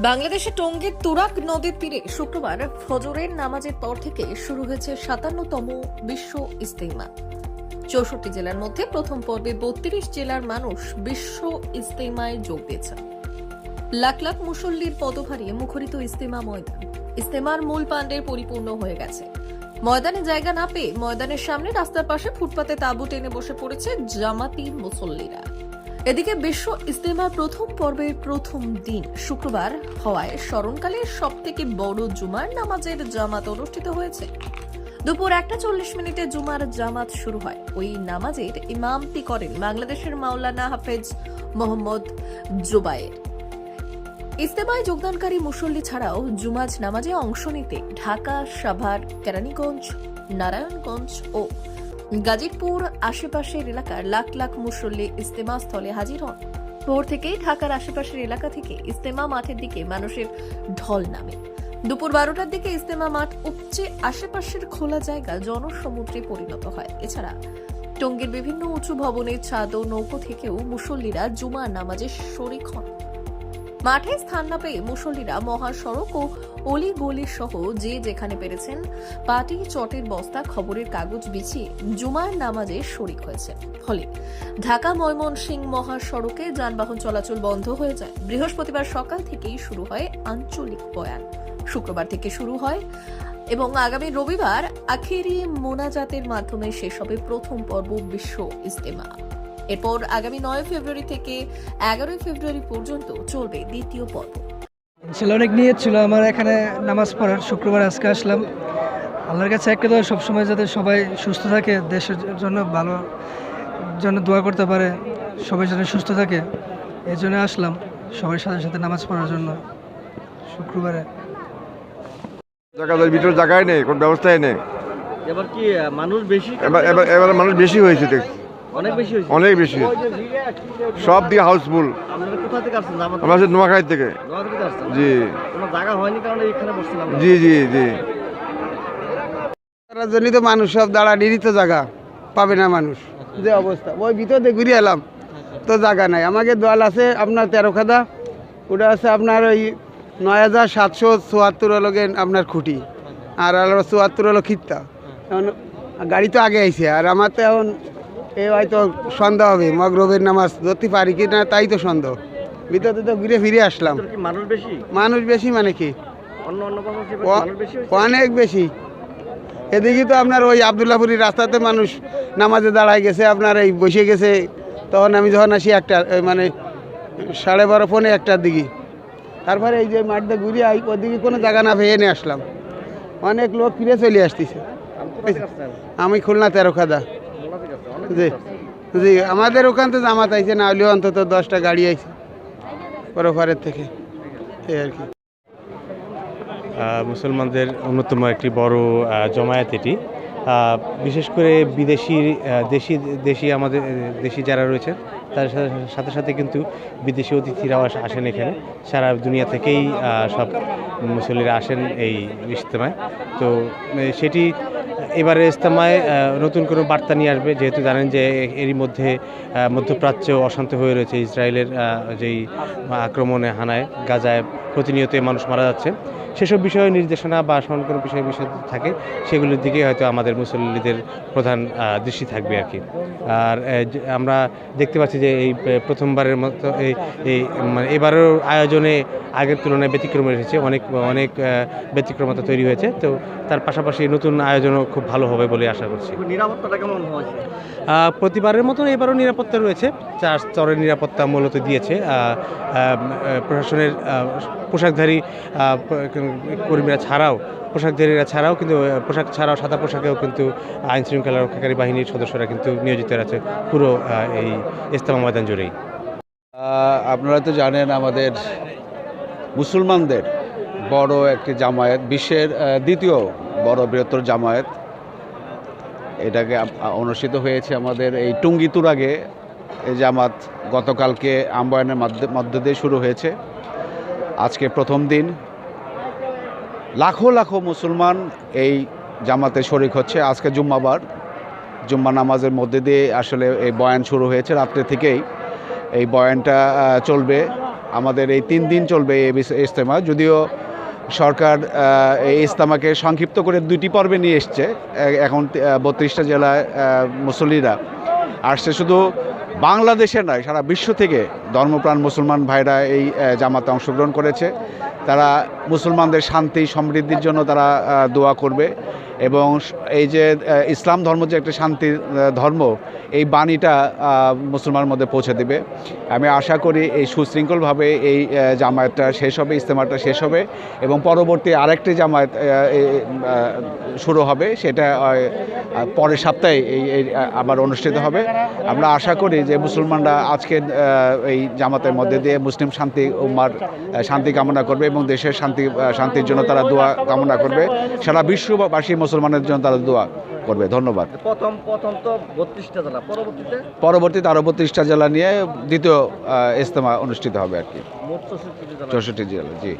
বাংলাদেশে টঙ্গীর তুরাগ নদীর তীরে শুক্রবার ফজরের নামাজের পর থেকে শুরু হয়েছে সাতান্নতম বিশ্ব ইস্তেমা চৌষট্টি জেলার মধ্যে প্রথম পর্বে বত্রিশ জেলার মানুষ বিশ্ব ইস্তেমায় যোগ দিয়েছেন। লাখ লাখ মুসল্লির পদভারে মুখরিত ইস্তেমা ময়দান। ইস্তেমার মূল পাণ্ডের পরিপূর্ণ হয়ে গেছে। ময়দানে জায়গা না পেয়ে ময়দানের সামনে রাস্তার পাশে ফুটপাতে তাঁবু টেনে বসে পড়েছে জামাতি মুসল্লিরা। এদিকে বিশ্ব ইস্তেমার প্রথম পর্বের প্রথম দিন, শুক্রবার হওয়ায় স্মরণকালে সব থেকে বড় জুমার নামাজের জামাত অনুষ্ঠিত হয়েছে। দুপুর একটা চল্লিশ মিনিটে জুমার জামাত শুরু হয়। ওই নামাজের ইমামতি করেন? বাংলাদেশের মাওলানা হাফেজ মোহাম্মদ জুবায়ের। ইস্তেমায় যোগদানকারী মুসল্লি ছাড়াও জুমাজ নামাজে অংশ নিতে ঢাকা, সাভার, কেরানীগঞ্জ, নারায়ণগঞ্জ ও গাজীপুর আশেপাশের এলাকার লাখ লাখ মুসল্লি ইস্তেমা স্থলে হাজির হন। ভোর থেকেই ঢাকার আশেপাশের এলাকা থেকে ইস্তেমা মাঠের দিকে মানুষের ঢল নামে। দুপুর বারোটার দিকে ইস্তেমা মাঠ উপচে আশেপাশের খোলা জায়গা জনসমুদ্রে পরিণত হয়। এছাড়া টঙ্গীর বিভিন্ন উঁচু ভবনের ছাদ ও নৌকো থেকেও মুসল্লিরা জুমা নামাজে শরিক হন। মাঠে স্থান না পেয়ে মুসল্লিরা মহাসড়ক ও অলি গলি সহ যে যেখানে পেরেছেন, পাটি চটের বস্তা, খবরের কাগজ বিছিয়ে জুমার নামাজে শরিক হয়েছে ফলে ঢাকা ময়মনসিংহ মহাসড়কে যানবাহন চলাচল বন্ধ হয়ে যায়। বৃহস্পতিবার সকাল থেকেই শুরু হয় আঞ্চলিক বয়ান। শুক্রবার থেকে শুরু হয় এবং আগামী রবিবার আখেরি মোনাজাতের মাধ্যমে শেষ হবে প্রথম পর্ব বিশ্ব ইস্তেমা এরপর আগামী নয় ফেব্রুয়ারি থেকে এগারোই ফেব্রুয়ারি পর্যন্ত চলবে দ্বিতীয় পর্ব। ছিল অনেক নিয়ত ছিল আমার এখানে নামাজ পড়ার শুক্রবার আজকে আসলাম। আল্লাহর কাছে একটা দোয়া সবসময় যাতে সবাই সুস্থ থাকে দেশের জন্য ভালো জন্য দোয়া করতে পারে সবাই যেন সুস্থ থাকে এই জন্য আসলাম সবার সাথে সাথে নামাজ পড়ার জন্য শুক্রবারে। জায়গার ভিতরে জায়গায় নেই কোনো ব্যবস্থাই নেই। এবার কি মানুষ বেশি? এবার এবার এবার মানুষ বেশি হয়েছে দেখছি। অনেক বেশি সব দিকে হাউসফুল। আপনারা কোথা থেকে আমরা হচ্ছে জি। কোনো জায়গা হয়নি কারণে এখানে বসছিলাম জি জি জি। তার জন্যই তো মানুষ সব দাঁড়া নিরিত জায়গা। পাবে না মানুষ। যে অবস্থা। ওই ভিতরে ঘুরে এলাম। তো জায়গা নাই। আমাকে দল আছে আপনার তেরো খাদা। ওটা আছে আপনার ওই নয় হাজার সাতশো চুয়াত্তর হলো গেন আপনার খুঁটি। আর হলো চুয়াত্তর হলো খিত্তা। এখন গাড়ি তো আগে আইছে। আর আমার তো এখন এ হয়তো সন্ধ্যা হবে মগরবের নামাজ ধরতে পারি কি না তাই তো সন্দেহ। ভিতরে তো ঘুরে ফিরে আসলাম। মানুষ বেশি? মানুষ বেশি মানে কি? অনেক বেশি। এদিকে তো আপনার ওই আবদুল্লাপুরি রাস্তাতে মানুষ নামাজে দাঁড়ায় গেছে আপনার এই বসে গেছে। তখন আমি যখন আসি একটা মানে সাড়ে বারো পৌনে একটার দিকে। তারপরে এই যে মাঠটা ঘুরে আই ওদিকে কোনো জায়গা না ভেয়ে নিয়ে আসলাম। অনেক লোক ফিরে চলে আসতেছে। আমি খুলনা তেরো খাদা মোল্লা থেকে আসছেন অনেক জি। জি, আমাদের ওখান থেকে জামাত আইছে না হলেও অন্তত দশটা গাড়ি আইছে। পরপারের থেকে। এই আর কি। মুসলমানদের অন্যতম একটি বড় জমায়েত এটি। বিশেষ করে বিদেশি দেশি দেশি আমাদের দেশি যারা রয়েছে, তার সাথে সাথে কিন্তু বিদেশি অতিথিরাও আস- আসেন এখানে। সারা দুনিয়া থেকেই সব মুসল্লিরা আসেন এই ইজতেমায়। তো সেটি এবারে ইস্তেমায় নতুন কোনো বার্তা নিয়ে আসবে? যেহেতু জানেন যে এরই মধ্যে মধ্যপ্রাচ্য অশান্ত হয়ে রয়েছে ইসরায়েলের যেই আক্রমণে হানায় গাজায় প্রতিনিয়ত মানুষ মারা যাচ্ছে। সেসব বিষয়ে নির্দেশনা বা স্মরণ কোনো বিষয় বিষয় থাকে, সেগুলোর দিকে হয়তো আমাদের মুসল্লিদের প্রধান দৃষ্টি থাকবে আর কি। আর আমরা দেখতে পাচ্ছি যে এই প্রথমবারের মতো এই এই মানে এবারের আয়োজনে আগের তুলনায় ব্যতিক্রম এসেছে। অনেক অনেক ব্যতিক্রমতা তৈরি হয়েছে। তো তার পাশাপাশি নতুন আয়োজনও খুব ভালো হবে বলে আশা করছি। নিরাপত্তাটা কেমন হয়েছে প্রতিবারের মতন এবারও নিরাপত্তা রয়েছে। চার স্তরের নিরাপত্তা মূলত দিয়েছে। প্রশাসনের পোশাকধারী কর্মীরা ছাড়াও পোশাকধারীরা ছাড়াও কিন্তু পোশাক ছাড়াও সাদা পোশাকেও কিন্তু আইন শৃঙ্খলা রক্ষাকারী বাহিনীর সদস্যরা কিন্তু নিয়োজিত আছে পুরো এই ইস্তেমা ময়দান জুড়েই। আপনারা তো জানেন আমাদের মুসলমানদের বড় একটি জামায়াত বিশ্বের দ্বিতীয় বড় বৃহত্তর জামায়াত। এটাকে অনুষ্ঠিত হয়েছে আমাদের এই টুঙ্গি তুরাগে এই জামাত গতকালকে আম্বায়নের মধ্য দিয়ে শুরু হয়েছে। আজকে প্রথম দিন। লাখো লাখো মুসলমান এই জামাতে শরিক হচ্ছে। আজকে জুম্মাবার। জুম্মা নামাজের মধ্যে দিয়ে আসলে এই বয়ান শুরু হয়েছে রাত্রে থেকেই। এই বয়ানটা চলবে। আমাদের এই তিন দিন চলবে এই ইজতেমা। যদিও সরকার এই ইস্তামাকে সংক্ষিপ্ত করে দুটি পর্বে নিয়ে এসছে। এখন বত্রিশটা জেলায় মুসল্লিরা। আসছে শুধু বাংলাদেশে নয়, সারা বিশ্ব থেকে ধর্মপ্রাণ মুসলমান ভাইরা এই জামাতে অংশগ্রহণ করেছে। তারা মুসলমানদের শান্তি সমৃদ্ধির জন্য তারা দোয়া করবে এবং এই যে ইসলাম ধর্ম যে একটা শান্তির আহ, ধর্ম এই বাণীটা মুসলমানের মধ্যে পৌঁছে দেবে। আমি আশা করি এই সুশৃঙ্খলভাবে এই জামায়াতটা শেষ হবে ইস্তেমাটা শেষ হবে এবং পরবর্তী আরেকটি জামায়াত শুরু হবে সেটা পরের সপ্তাহে এই আবার অনুষ্ঠিত হবে। আমরা আশা করি যে মুসলমানরা আজকের আহ, এই জামাতের মধ্যে দিয়ে মুসলিম শান্তি উম্মার শান্তি কামনা করবে এবং দেশের শান্তি আহ, শান্তির জন্য তারা দোয়া কামনা করবে। সারা বিশ্ববাসী মুসলমানের জন্য তারা দোয়া করবে। ধন্যবাদ। প্রথম প্রথম তো বত্রিশটা জেলা। পরবর্তীতে? পরবর্তীতে আরও বত্রিশটা জেলা নিয়ে দ্বিতীয় ইজতেমা অনুষ্ঠিত হবে আর কি। চৌষট্টি জেলা জি।